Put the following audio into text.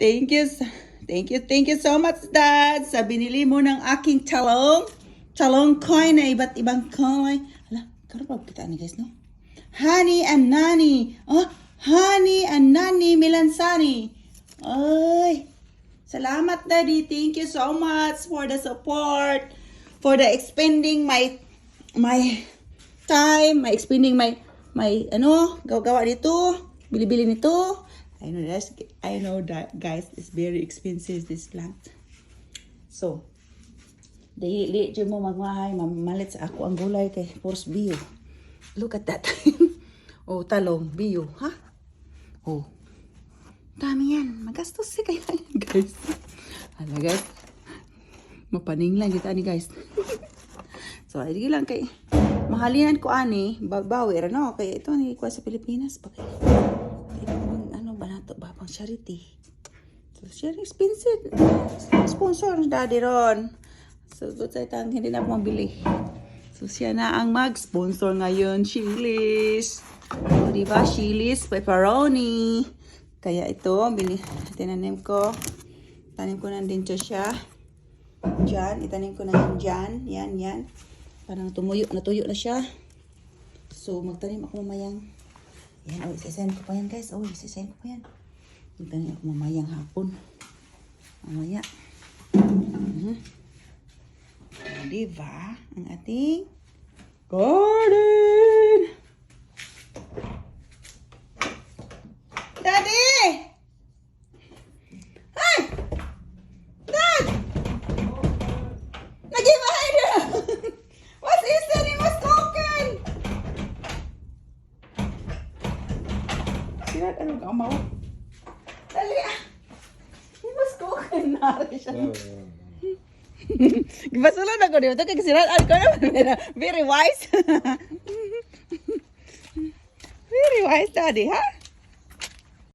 Thank you. Thank you, thank you so much, Dad. Sa binili mo ng aking talong. Talong coin na iba't ibang kulay. Hala, karapag kita ni guys, no? Honey and Nani. Oh, Honey and Nani Milansani. Ay, salamat, Daddy. Thank you so much for the support. For the expending my my time, my expending my my ano, gawa-gawa dito, bili-bili nito. I know that's I know that guys it's very expensive this plant. So, dili jud mo magmahay mamalit sa ako ang gulay kay Force Bio. Look at that. oh, talong bio, ha? Oh. Dami yan. Magastos si kaya yan, guys. Hala, guys. Mapaning lang kita ni guys. so, hindi lang kay mahalinan ko ani, babawi ra no kay ito ni kuha sa Pilipinas pa kay. Charity. So, share expensive. Sponsor ng daddy ron. So, good sa itang hindi na mabili. So, siya na ang mag-sponsor ngayon. Chili's. O, di ba? Chili's, pepperoni. Kaya ito, bili, tinanim ko. Tanim ko na din siya. Diyan, itanim ko na yan dyan. Yan, yan. Parang tumuyo, natuyo na siya. So, magtanim ako mamayang. Yan, oh, isasend ko pa yan, guys. Oh, isasend ko pa yan. Magtanim ako mamayang hapon. Mamaya. Mhm. Oh, diba? Ang ating garden! Daddy! Hi! Dad! Nag-ibahay na! What is that? It was cooking! Sira, ano ka mau? Dali ah! It was cooking na rin siya. Gibasulod ako dito kay siraan ko na very wise. very wise daddy, ha?